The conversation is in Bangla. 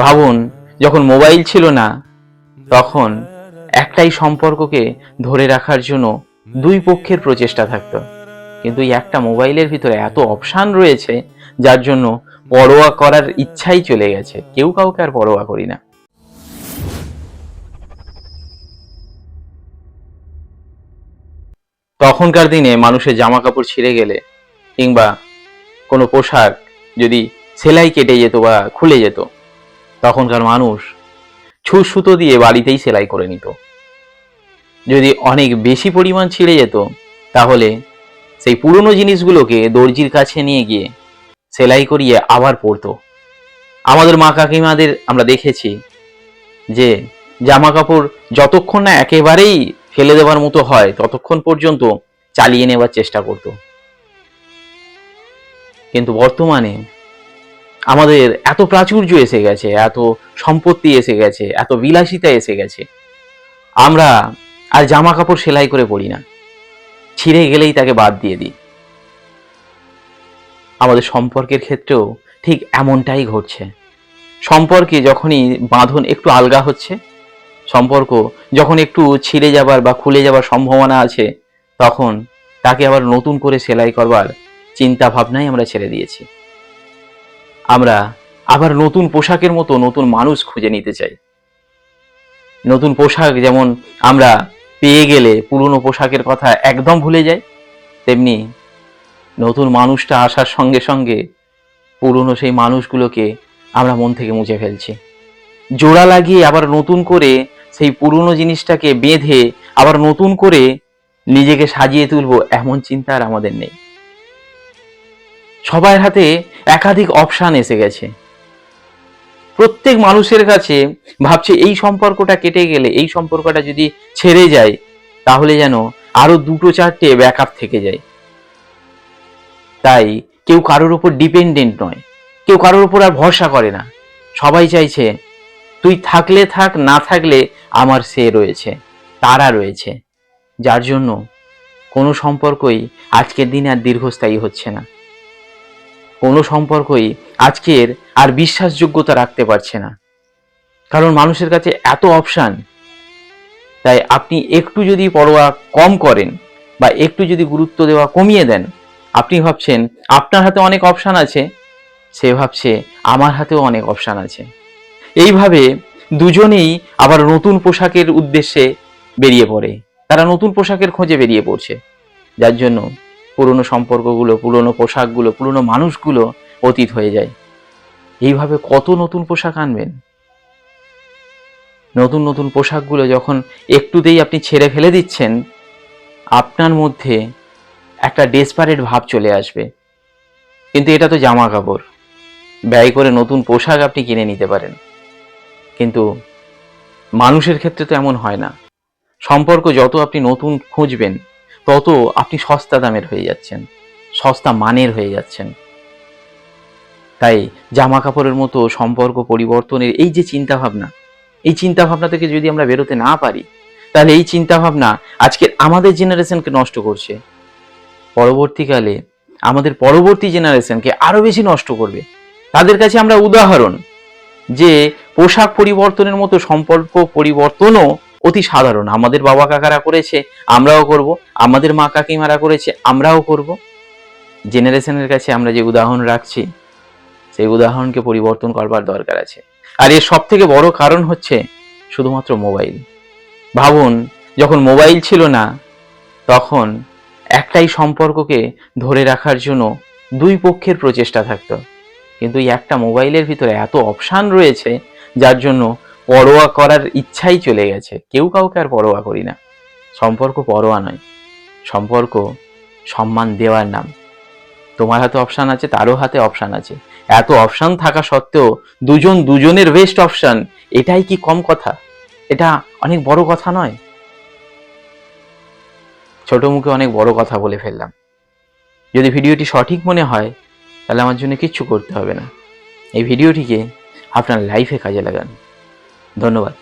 ভাবুন, যখন মোবাইল ছিল না, তখন একটাই সম্পর্ককে ধরে রাখার জন্য দুই পক্ষের প্রচেষ্টা থাকতো। কিন্তু এই একটা মোবাইলের ভিতরে এত অপশান রয়েছে, যার জন্য পরোয়া করার ইচ্ছাই চলে গেছে। কেউ কাউকে আর পরোয়া করি না। তখনকার দিনে মানুষের জামা কাপড় ছিঁড়ে গেলে, কিংবা কোনো পোশাক যদি সেলাই কেটে যেত বা খুলে যেত তখনকার মানুষ ছুঁচ সুতো দিয়ে বাড়িতেই সেলাই করে নিত। যদি অনেক বেশি পরিমাণ ছিঁড়ে যেত, তাহলে সেই পুরনো জিনিসগুলোকে দর্জির কাছে নিয়ে গিয়ে সেলাই করিয়ে আবার পরতো। আমাদের মা কাকিমাদের আমরা দেখেছি যে জামা কাপড় যতক্ষণ না একেবারেই ফেলে দেওয়ার মতো হয়, ততক্ষণ পর্যন্ত চালিয়ে নেবার চেষ্টা করত। কিন্তু বর্তমানে আমাদের এত প্রাচুর্য এসে গেছে, এত সম্পত্তি এসে গেছে, এত বিলাসিতা এসে গেছে। আমরা আর জামা কাপড় সেলাই করে পড়ি না। ছিঁড়ে গেলেই তাকে বাদ দিয়ে দিই। আমাদের সম্পর্কের ক্ষেত্রেও ঠিক এমনটাই ঘটছে। সম্পর্কে যখনই বাঁধন একটু আলগা হচ্ছে, সম্পর্ক যখন একটু ছিঁড়ে যাবার বা খুলে যাবার সম্ভাবনা আছে, তখন তাকে আবার নতুন করে সেলাই করবার চিন্তা ভাবনাই আমরা ছেড়ে দিয়েছি। আমরা আবার নতুন পোশাকের মতো নতুন মানুষ খুঁজে নিতে চাই। নতুন পোশাক যেমন আমরা পেয়ে গেলে পুরনো পোশাকের কথা একদম ভুলে যাই, তেমনি নতুন মানুষটা আসার সঙ্গে সঙ্গে পুরনো সেই মানুষগুলোকে আমরা মন থেকে মুছে ফেলছি। জোড়া লাগিয়ে আবার নতুন করে সেই পুরনো জিনিসটাকে বেঁধে আবার নতুন করে নিজেকে সাজিয়ে তুলব এমন চিন্তা আর আমাদের নেই। সবার হাতে একাধিক অপশান এসে গেছে। প্রত্যেক মানুষের কাছে ভাবছে, এই সম্পর্কটা কেটে গেলে, এই সম্পর্কটা যদি ছেড়ে যায়, তাহলে যেন আরও দুটো চারটে ব্যাকআপ থেকে যায়। তাই কেউ কারোর উপর ডিপেন্ডেন্ট নয়, কেউ কারোর উপর আর ভরসা করে না। সবাই চাইছে, তুই থাকলে থাক, না থাকলে আমার সে রয়েছে, তারা রয়েছে। যার জন্য কোনো সম্পর্কই আজকের দিনে আর দীর্ঘস্থায়ী হচ্ছে না। কোনো সম্পর্কই আজকের আর বিশ্বাসযোগ্যতা রাখতে পারছে না। কারণ মানুষের কাছে এত অপশান। তাই আপনি একটু যদি পরোয়া কম করেন বা একটু যদি গুরুত্ব দেওয়া কমিয়ে দেন, আপনি ভাবছেন, আপনার হাতে অনেক অপশান আছে। সে ভাবছে, আমার হাতেও অনেক অপশান আছে। এইভাবে দুজনেই আবার নতুন পোশাকের উদ্দেশ্যে বেরিয়ে পড়ে। তারা নতুন পোশাকের খোঁজে বেরিয়ে পড়ছে। যার জন্য পুরনো সম্পর্কগুলো, পুরনো পোশাকগুলো, পুরনো মানুষগুলো অতীত হয়ে যায়। এইভাবে কত নতুন পোশাক আনবেন? নতুন নতুন পোশাকগুলো যখন একটুতেই আপনি ছেড়ে ফেলে দিচ্ছেন, আপনার মধ্যে একটা ডেসপারেট ভাব চলে আসবে। কিন্তু এটা তো জামা কাপড় ব্যয় করে নতুন পোশাক আপনি কিনে নিতে পারেন। কিন্তু মানুষের ক্ষেত্রে তো এমন হয় না। সম্পর্ক যত আপনি নতুন খুঁজবেন তত আপনি সস্তা দামের হয়ে যাচ্ছেন। সস্তা মানের হয়ে যাচ্ছেন। তাই জামা কাপড়ের মতো সম্পর্ক পরিবর্তনের এই যে চিন্তা ভাবনা এই চিন্তা ভাবনা থেকে যদি আমরা বেরোতে না পারি, তাহলে এই চিন্তা ভাবনা আজকের আমাদের জেনারেশনকে নষ্ট করছে। পরবর্তীকালে আমাদের পরবর্তী জেনারেশনকে আরও বেশি নষ্ট করবে। তাদের কাছে আমরা উদাহরণ যে পোশাক পরিবর্তনের মতো সম্পর্ক পরিবর্তনও অতি সাধারণ। আমাদের বাবা কাকারা করেছে, আমরাও করব। আমাদের মা কাকিমারা করেছে, আমরাও করব। জেনারেশনের কাছে আমরা যে উদাহরণ রাখছি, সেই উদাহরণকে পরিবর্তন করবার দরকার আছে। আর এর সব থেকে বড় কারণ হচ্ছে শুধুমাত্র মোবাইল। ভাবুন, যখন মোবাইল ছিল না, তখন একটাই সম্পর্ককে ধরে রাখার জন্য দুই পক্ষের প্রচেষ্টা থাকতো। কিন্তু এই একটা মোবাইলের ভিতরে এত অপশান রয়েছে, যার জন্য পরোয়া করার ইচ্ছাই চলে গেছে। কেউ কাউকে আর পরোয়া করি না। সম্পর্ক পরোয়া নয়। সম্পর্ক সম্মান দেওয়ার নাম। তোমার হাতে অপশান আছে, তারও হাতে অপশান আছে। এত অপশান থাকা সত্ত্বেও দুজন দুজনের বেস্ট অপশান এটাই কি কম কথা? এটা অনেক বড় কথা নয়। ছোট মুখে অনেক বড় কথা বলে ফেললাম। যদি ভিডিওটি সঠিক মনে হয়, তাহলে আমার জন্য কিচ্ছু করতে হবে না। এই ভিডিওটিকে আপনার লাইফে কাজে লাগান। ধন্যবাদ।